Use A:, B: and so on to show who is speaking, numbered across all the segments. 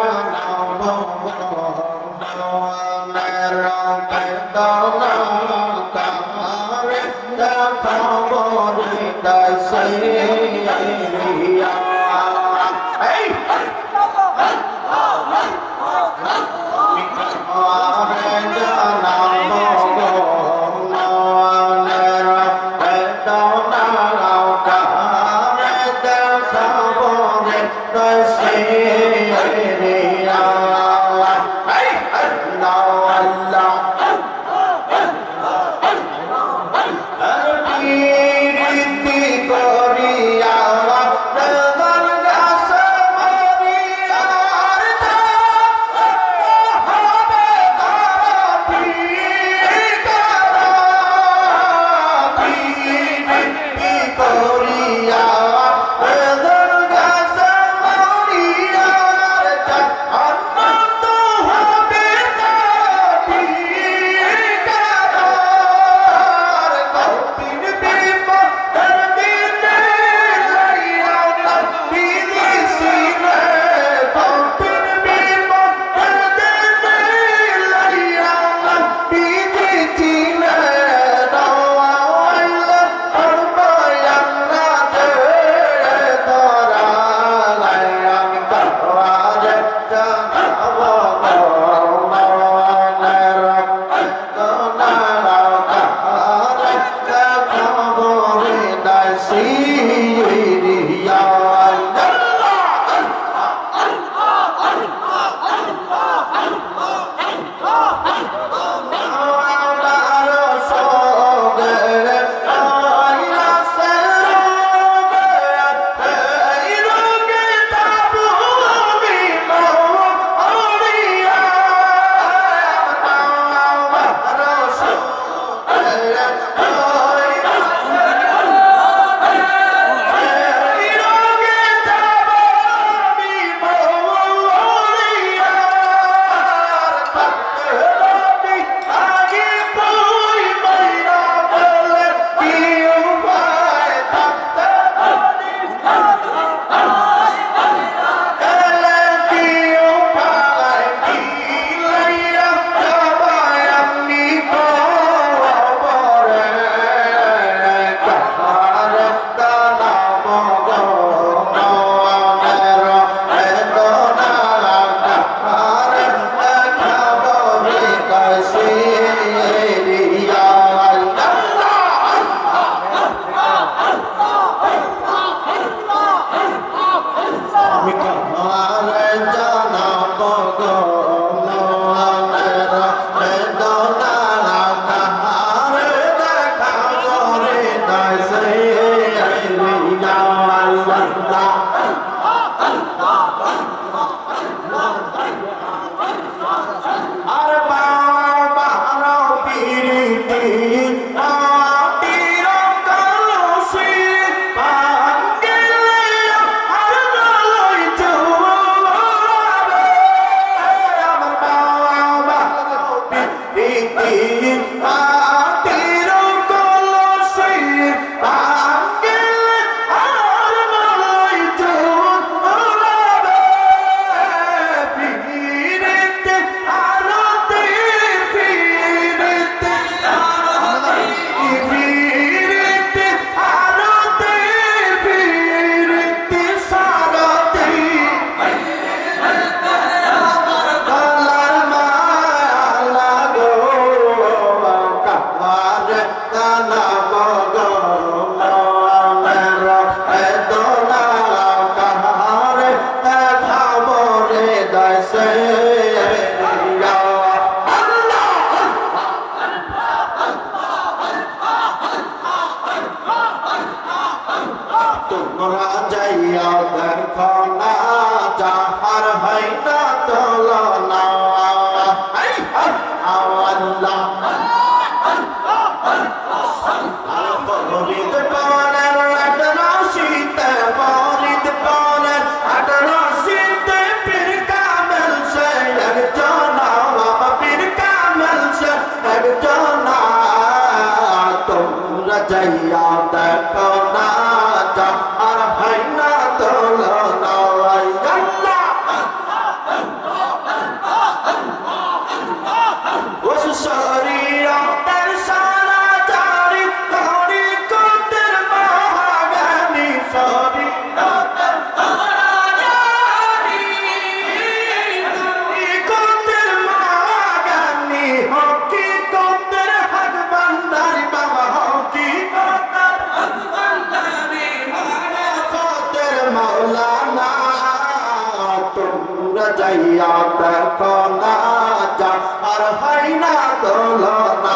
A: তোমরা দেখো না। যাইয়া দেখ না যা আর হয় না তোলা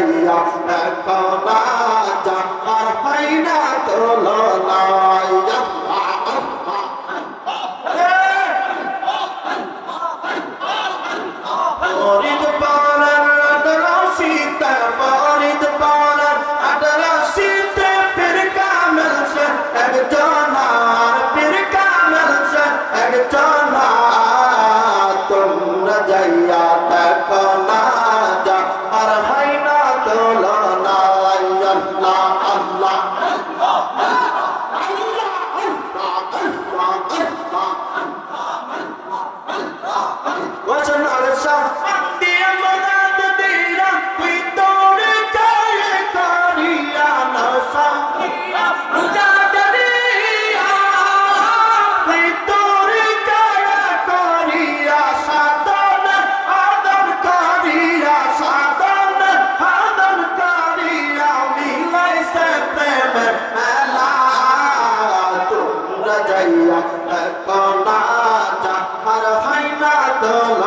A: যাইয়া কলা জাকার পাইনা তোল ফরিদ পালার আডরা সীতা ফরিদ পালার আডরা সীতা পীর কামেল সে এক não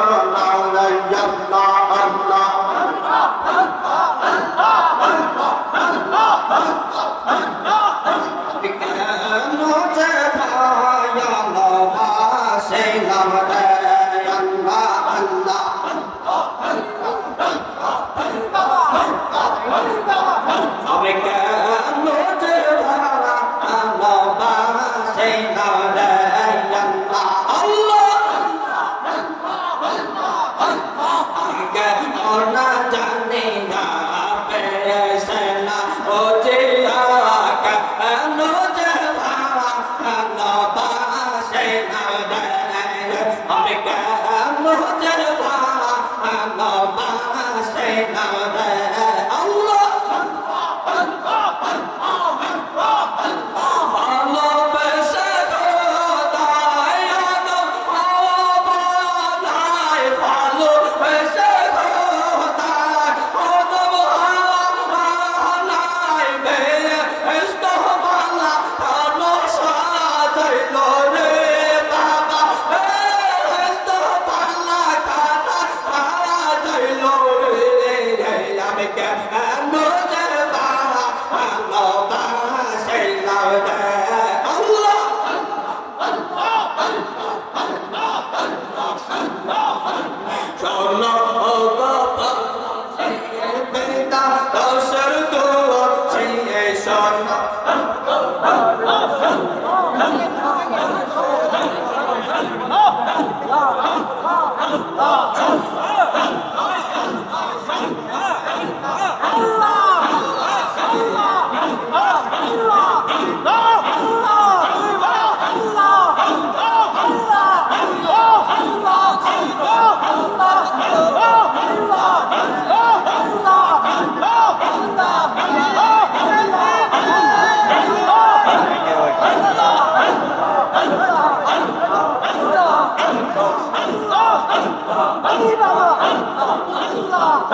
A: Allah